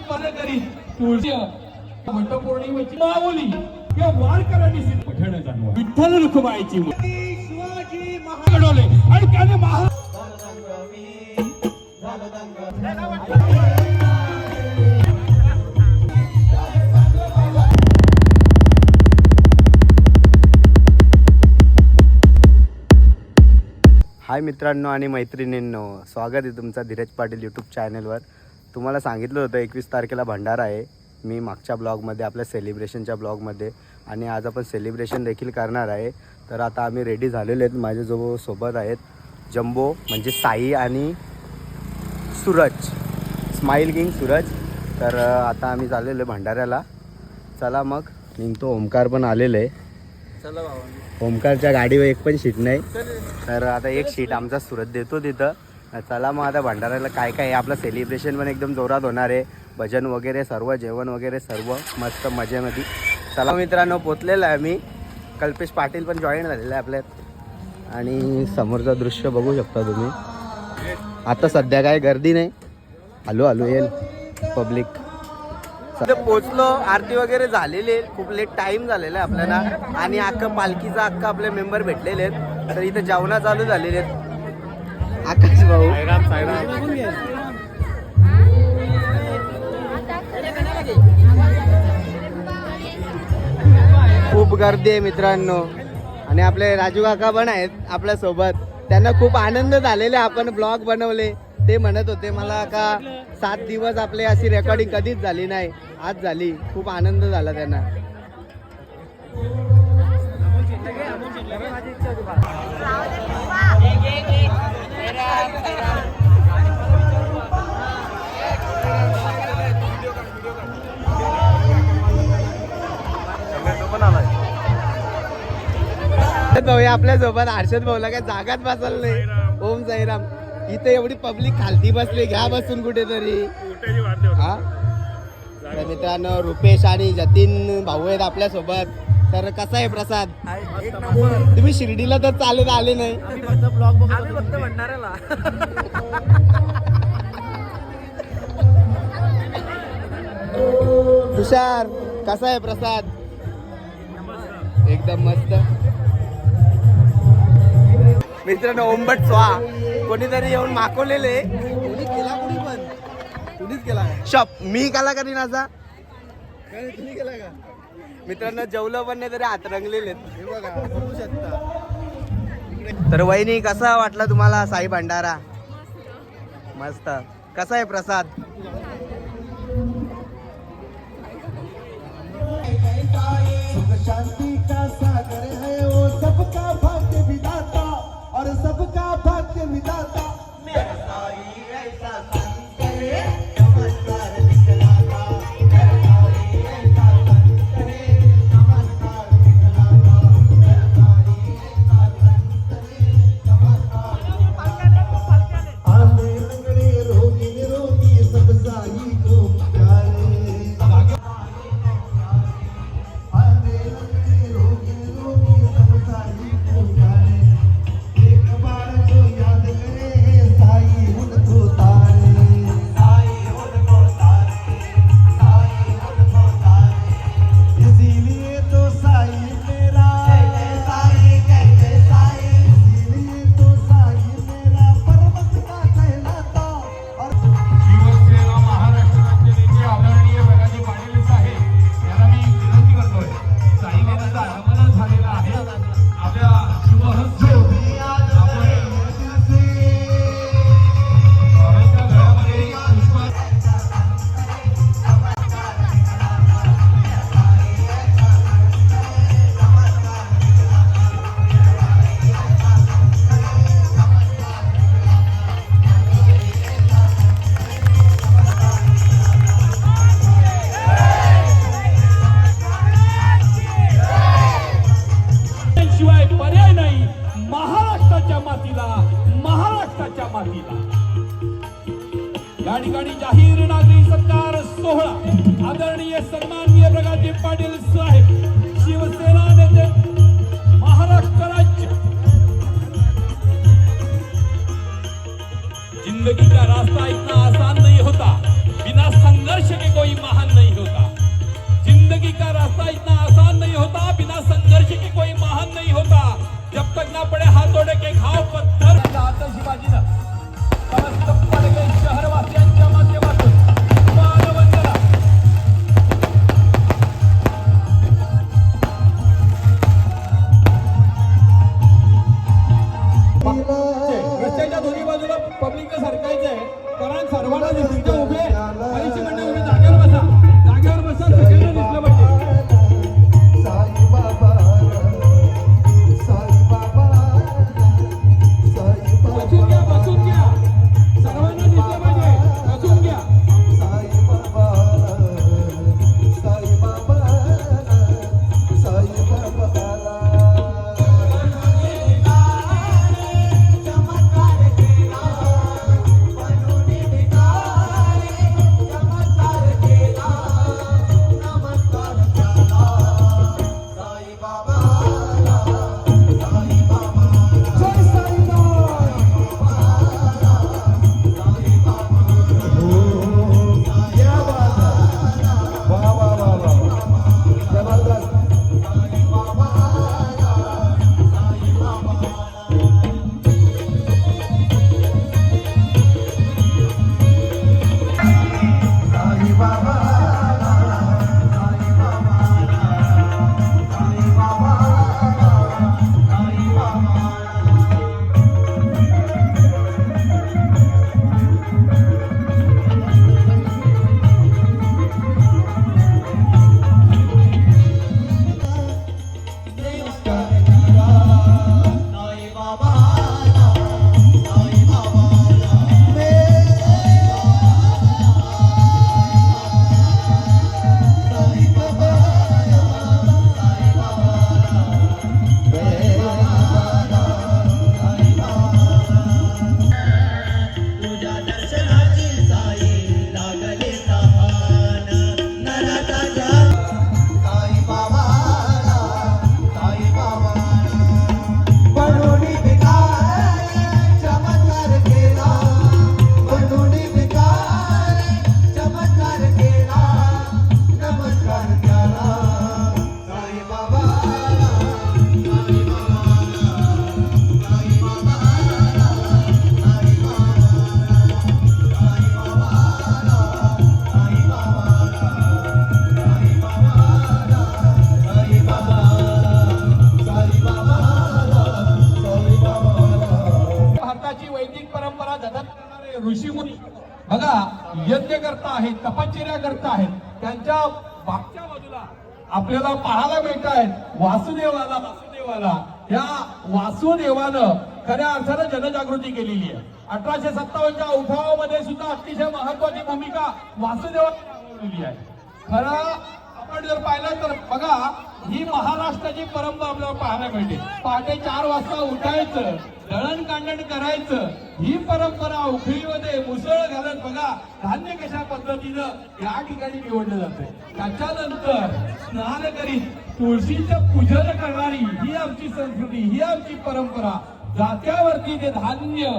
तुळशी वटपौर्णिमेची माऊली या वारकऱ्यांनी सिद्ध पठण जाणवा विठ्ठल रुखमाईची शिवाजी महाडोले आणि त्याने महा हाय मित्रांनो आणि मैत्रिणींनो स्वागत आहे तुमचं धीरज पाटील यूट्यूब चॅनलवर तुम्हाला सांगितलं होतं एकवीस तारखेला भंडारा आहे. मी मागच्या ब्लॉगमध्ये आपल्या सेलिब्रेशनच्या ब्लॉगमध्ये आणि आज आपण सेलिब्रेशन देखील करणार आहे. तर आता आम्ही रेडी झालेले आहेत. माझ्या जो सोबत आहेत जम्बो म्हणजे साई आणि सूरज. Smile king Suraj. तर आता आम्ही चाललेलो आहे भंडाऱ्याला. चला मग. निघतो ओमकार पण आलेले. आहे ओमकारच्या गाडीवर एक पण सीट नाही. तर आता एक सीट आमचा सुरत देतो तिथं. चला मग आता भंडाऱ्याला काय काय आहे? आपलं सेलिब्रेशन पण एकदम जोरात होणार आहे. भजन वगैरे सर्व जेवण वगैरे सर्व मस्त मजेमध्ये. चला मित्रांनो पोचलेलं आहे मी कल्पेश पाटील पण जॉईन झालेलं आहे आपल्यात. आणि समोरचं दृश्य बघू शकता तुम्ही. आता सध्या काय गर्दी नाही. आलो आलो येईल पब्लिक तिथे पोचलो. आरती वगैरे झालेली आहे. खूप लेट टाईम झालेला आहे आपल्याला. आणि अख्खं पालखीचा अख्खा आपले मेंबर भेटलेले आहेत. तर इथे जेवणा चालू झालेले आहेत. आकाश भाऊ. खूप गर्दी आहे मित्रांनो. आणि आपले राजू काका पण आहेत आपल्यासोबत त्यांना खूप आनंद झालेला. आपण ब्लॉग बनवले. ते म्हणत होते मला का सात दिवस आपले अशी रेकॉर्डिंग कधीच झाली नाही. आज झाली. खूप आनंद झाला त्यांना. भाऊ आपल्यासोबत हर्षद भाऊला काय जागाच बसल नाही. ओम साईराम इथे एवढी पब्लिक खालती बसली घ्या बसून कुठेतरी. हा? तर मित्रांनो रुपेश आणि जतीन भाऊ आहेत आपल्यासोबत तर कसा आहे प्रसाद? तुम्ही शिर्डीला तर चालत आले नाही. तुषार कसा आहे प्रसाद? एकदम मस्त. मित्रांनो ओंबट स्वा कोणीतरी येऊन मागवलेले कोणी केला कोणी पण. कुणीच केला शप मी केला का नाचा तुम्ही केला का? मित्रांनो जेवलं पण नाही तरी हात रंगलेले बघू शकता. तर वहिनी कसा वाटला तुम्हाला साई भंडारा? मस्त. कसा आहे प्रसाद? सुख शांति का सागर है वो सबका भाग्य विदाता और सबका भाग्य विदाता मेरा साई ऐसा संत है नमस्कार। सन्माननीय प्रकाशजी पाटील साहेब शिवसेना नेते महाराष्ट्र राज्य। ज़िंदगी का रास्ता इतना आसान नहीं होता, बिना संघर्ष के कोई महान नहीं होता। ज़िंदगी का रास्ता इतना आसान नहीं होता, बिना संघर्ष के कोई महान नहीं होता। जब तक ना पड़े हाथोडे के घाव पत्थर। आतषबाजीनं समस्त ऋषीमुनी. बघा यज्ञ करता आहेत तपश्चर्या करता आहेत. त्यांच्या मागच्या बाजूला आपल्याला पाहायला मिळत आहेत वासुदेवाला वासुदेवाला. या वासुदेवानं खऱ्या अर्थानं जनजागृती केलेली आहे. अठराशे सत्तावन्नच्या उठावामध्ये सुद्धा अतिशय महत्वाची भूमिका वासुदेवाने आहे. खरं आपण जर पाहिलं तर बघा ही महाराष्ट्राची परंपरा आपल्याला पाहायला मिळते. पहाटे चार वाजता उठायचं दळणकांडण करायचं ही परंपरा उखळीमध्ये मुसळ घालत बघा धान्य कशा पद्धतीनं या ठिकाणी निवडलं जाते त्याच्यानंतर स्नान करीत तुळशीचं पूजन करणारी ही आमची संस्कृती ही आमची परंपरा. जात्यावरती ते धान्य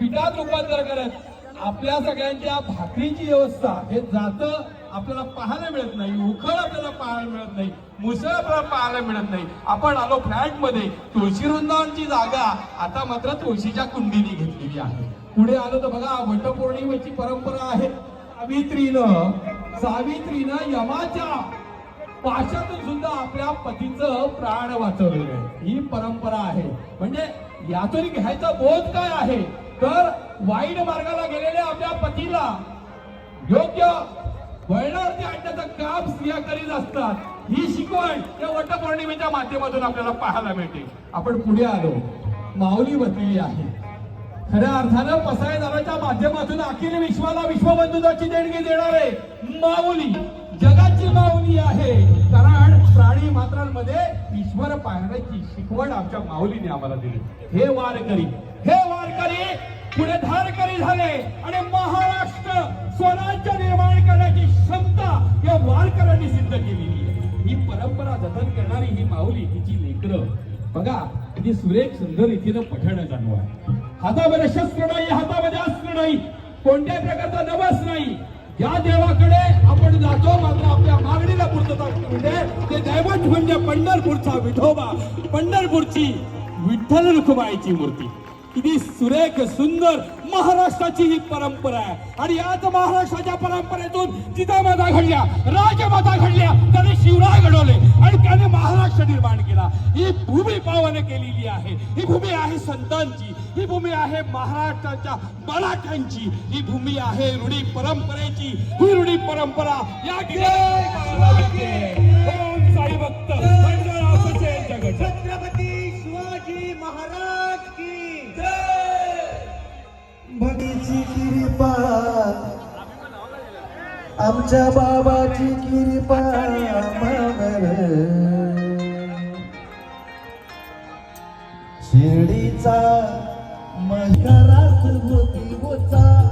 पिठात रूपांतर करत आपल्या सगळ्यांच्या भाकरीची व्यवस्था हे जातं आपल्याला पाहायला मिळत नाही उखळ आपल्याला पाहायला मिळत नाही मुसळ आपल्याला पाहायला मिळत नाही. आपण आलो फ्लॅटमध्ये तुळशी वृंदावनची जागा आता मात्र तुळशीच्या कुंडीने घेतलेली आहे. पुढे आलो तर बघा वटपौर्णिमेची परंपरा आहे. सावित्रीनं सावित्रीनं यमाच्या पाशातून सुद्धा आपल्या पतीचं प्राण वाचवलेलं आहे. ही परंपरा आहे. म्हणजे यातून घ्यायचा बोध काय आहे? तर वाईट मार्गाला गेलेल्या आपल्या पतीला योग्य वळणावरती आणण्याचं काम स्त्रिया करीत असतात. ही शिकवण या वटपौर्णिमेच्या माध्यमातून आपल्याला पाहायला मिळते. आपण पुढे आलो. माऊली बसलेली आहे. खऱ्या अर्थानं पसायदाराच्या माध्यमातून अखिल विश्वाला विश्वबंधुताची देणगी देणारे माऊली जगाची माऊली आहे. कारण प्राणी मात्रांमध्ये ईश्वर पाहण्याची शिकवण आमच्या माऊलीने आम्हाला दिली. हे वारकरी हे वारकरी पुढे धारकरी झाले आणि महाराष्ट्र स्वराज्य निर्माण करण्याची क्षमता या वारकऱ्यांनी सिद्ध केलेली आहे. ही परंपरा जतन करणारी ही माऊली तिची लेकर. बघा किती सुरेख सुंदर रीतीनं पठण जाणव आहे. हातामध्ये शस्त्र नाही हातामध्ये अस्त्र नाही कोणत्याही प्रकारचा नवस नाही. या देवाकडे आपण जातो मात्र आपल्या मागणीला पूर्तता म्हणजे ते दैवत म्हणजे पंढरपूरचा विठोबा पंढरपूरची विठ्ठल रुखबाईची मूर्ती. किती सुरेख सुंदर महाराष्ट्राची ही परंपरा आहे. आणि याच महाराष्ट्राच्या परंपरेतून जिजामाता घडल्या राजमाता घडल्या त्याने शिवराय घडवले आणि त्याने महाराष्ट्र निर्माण केला. ही भूमी पावन केलेली आहे. ही भूमी आहे संतांची. ही भूमी आहे महाराष्ट्राच्या मराठ्यांची. ही भूमी आहे रुढी परंपरेची. ही रुढी परंपरा या ठिकाणी साई भक्त. छत्रपती कृपा आमच्या बाबाची कृपा शिर्डीचा मजरा होती होता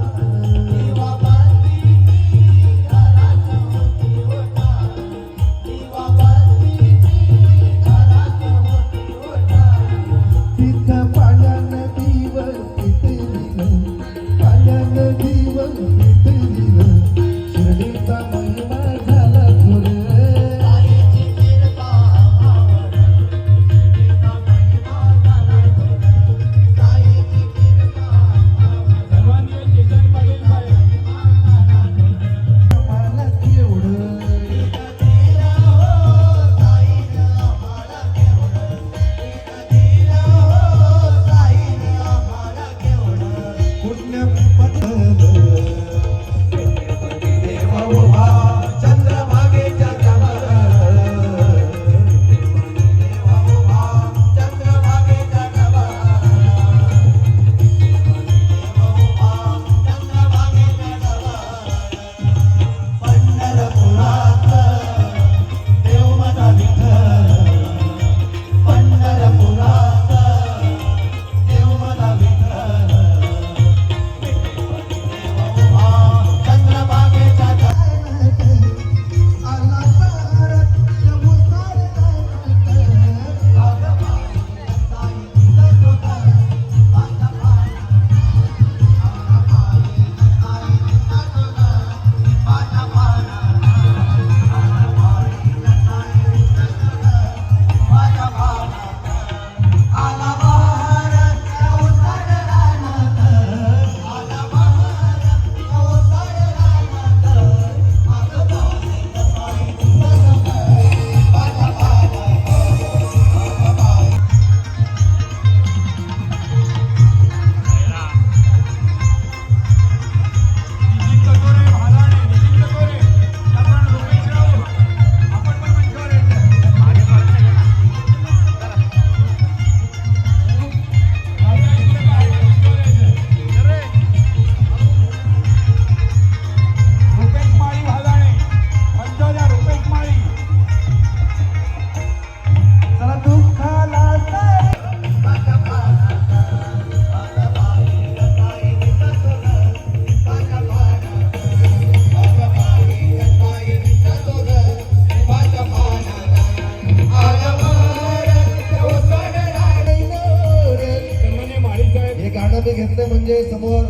नाते घेतलं म्हणजे समोर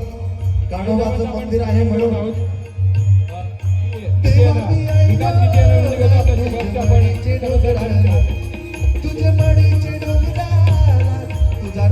कानोबाचं मंदिर आहे म्हणून. तुझे मणीचे डोंगरा तुझा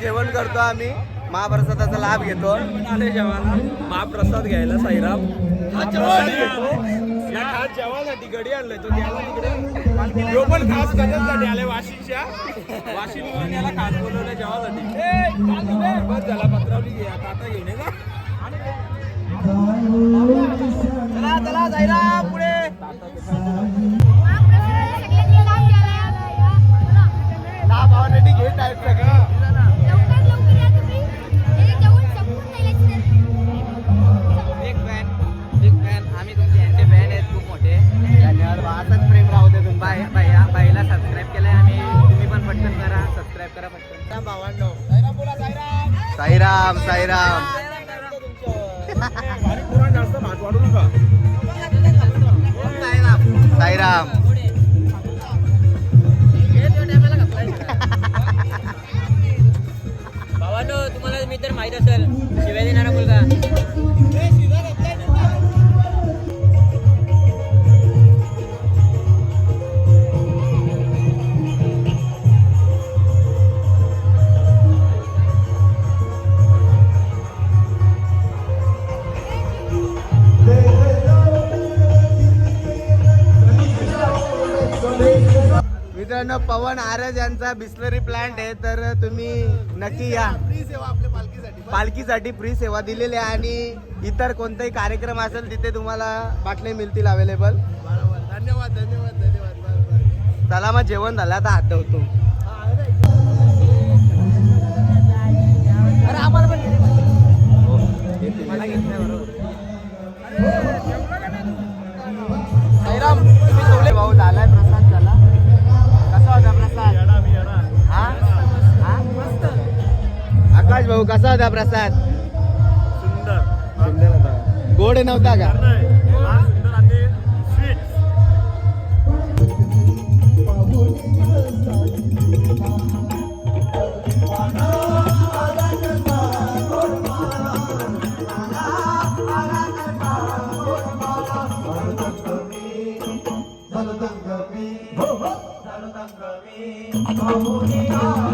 जेवण करतो आम्ही. महाप्रसादाचा लाभ घेतो. आले जेवायला. महाप्रसाद घ्यायला साईराम. या खास जेवायसाठी गडी खास वाशिमच्या वाशिम पत्रावली घे. आता घेणे ना साईराम पण आरज यांचा बिस्लरी प्लांट आहे तर तुम्ही नक्की या. पालखीसाठी फ्री सेवा दिलेली आहे आणि इतर कोणताही कार्यक्रम असेल तिथे तुम्हाला बाटले मिळतील अवेलेबल धन्यवाद धन्यवाद धन्यवाद चला मग जेवण झालं आता हात धुतो तुम्ही सोडले भाऊ झालाय भाऊ कसा होता प्रसाद? सुंदर. होता. गोड नव्हता का? पावन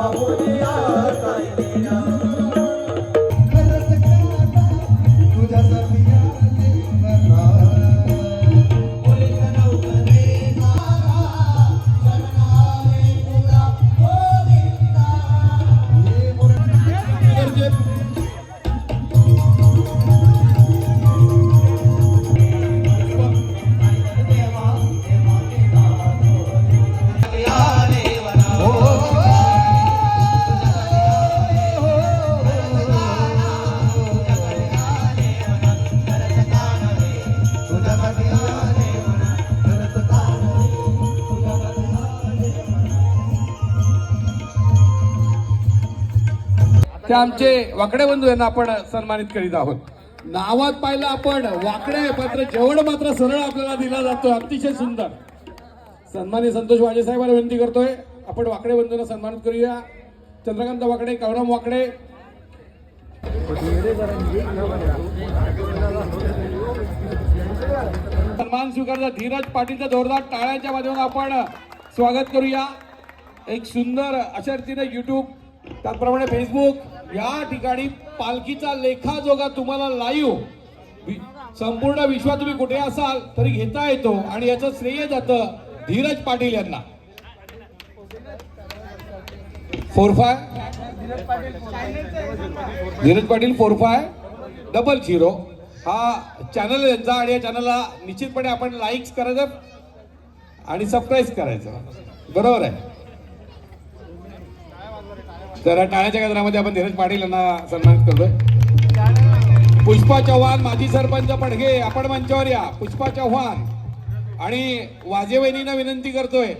Vamos ते आमचे वाकडे बंधू यांना आपण सन्मानित करीत आहोत. नावात पाहिलं आपण वाकडे मात्र जेवण मात्र सरळ आपल्याला दिला जातो अतिशय सुंदर. सन्मानित संतोष वाजे साहेबांना विनंती करतोय आपण वाकडे बंधूंना सन्मानित करूया. चंद्रकांत वाकडे कवराम वाकडे. सन्मान स्वीकारला धीरज पाटीलच्या जोरदार टाळ्याच्या माध्यमातून आपण स्वागत करूया. एक सुंदर अशा रीतीने युट्यूब त्याचप्रमाणे फेसबुक या ठिकाणी पालखीचा लेखाजोगा तुम्हाला लाईव्ह संपूर्ण विश्वात तुम्ही कुठे असाल तरी घेता येतो आणि याचं श्रेय जातं धीरज पाटील यांना. Four five Dheeraj Patil four five double zero हा चॅनल यांचा आणि या चॅनलला निश्चितपणे आपण लाईक्स करायचं आणि सबस्क्राईब करायचं. बरोबर आहे. तर टाळ्याच्या गजरामध्ये आपण धीरज पाटील यांना सन्मानित करतोय. पुष्पा चव्हाण माजी सरपंच पडघे आपण मंचावर या. पुष्पा चव्हाण आणि वाजे विनंती करतोय.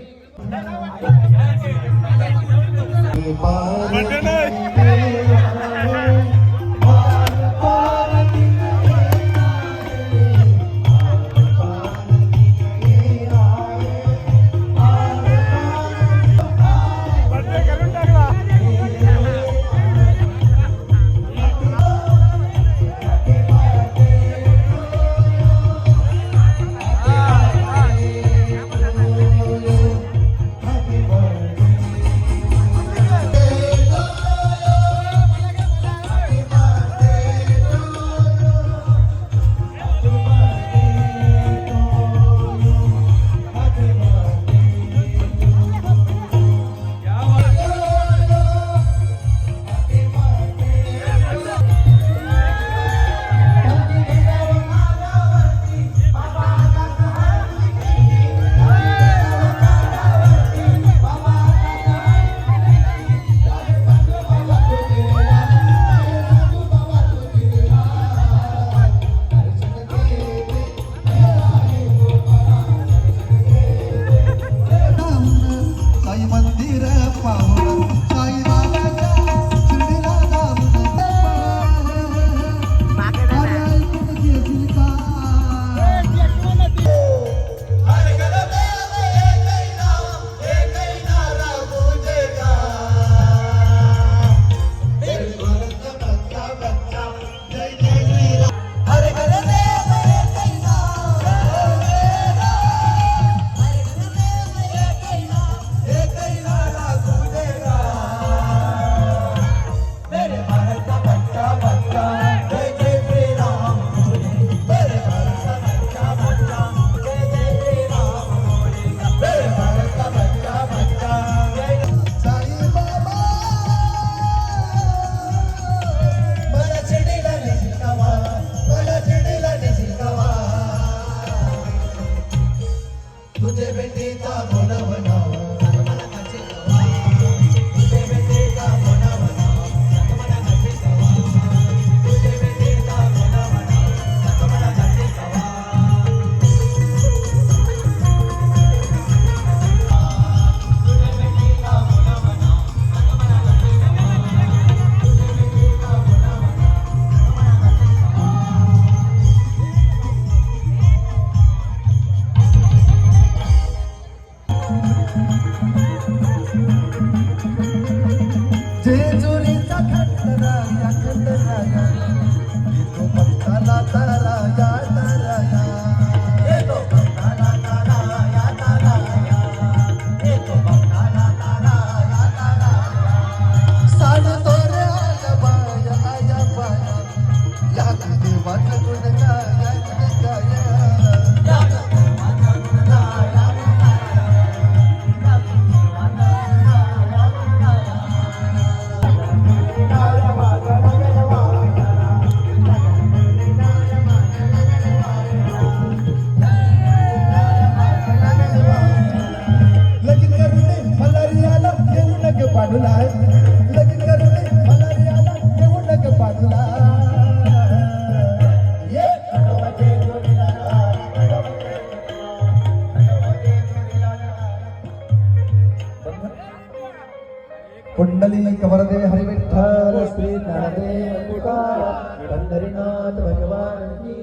पुंडलिक वरदे हरि विठ्ठल श्री ज्ञानदेव तुकाराम, पंढरीनाथ भगवान की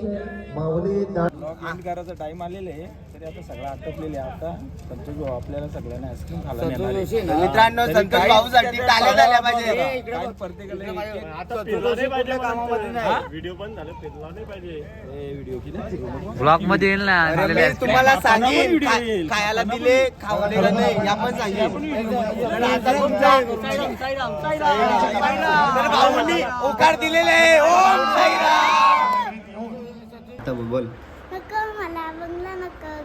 माऊली एंड करायचा टाइम आलेले आहे तरी आता सगळं आटोपलेले आहे आता. संतोष भाऊ आपल्याला सगळ्यांना आईस्क्रीम खायला नेणार आहे. मित्रांनो तरी संतोष काय- भाऊसाठी टाळ्या झाल्या पाहिजे. काय प्रत्येकाला एक- एक- ए, व्हिडिओ किती ब्लॉगमध्ये येईल ना अरे दिलेले मी तुम्हाला सांगेन व्हिडिओ खा- येईल. खायला दिले खावलेलं नाही या पण सांगेन. आता तुमचा तर भाऊंनी होकार दिलेले आहे. ओम साईराम. बोल नको मला बंगला नको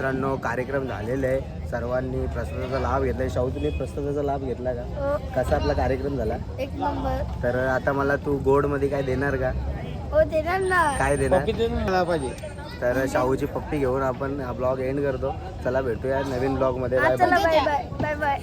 मित्रांनो कार्यक्रम झालेले आहे. सर्वांनी प्रसादाचा लाभ घेतलाय शाहू तुम्ही प्रसादाचा लाभ घेतला का? हो. कसा आपला कार्यक्रम झाला? एक नंबर. तर आता मला तू गोडमध्ये काय देणार का? हो देणार ना. काय देणार? मला पाहिजे. तर शाहूची पप्पी घेऊन आपण हा ब्लॉग एंड करतो. चला भेटूया नवीन ब्लॉगमध्ये हा बाय चला बाय बाय बाय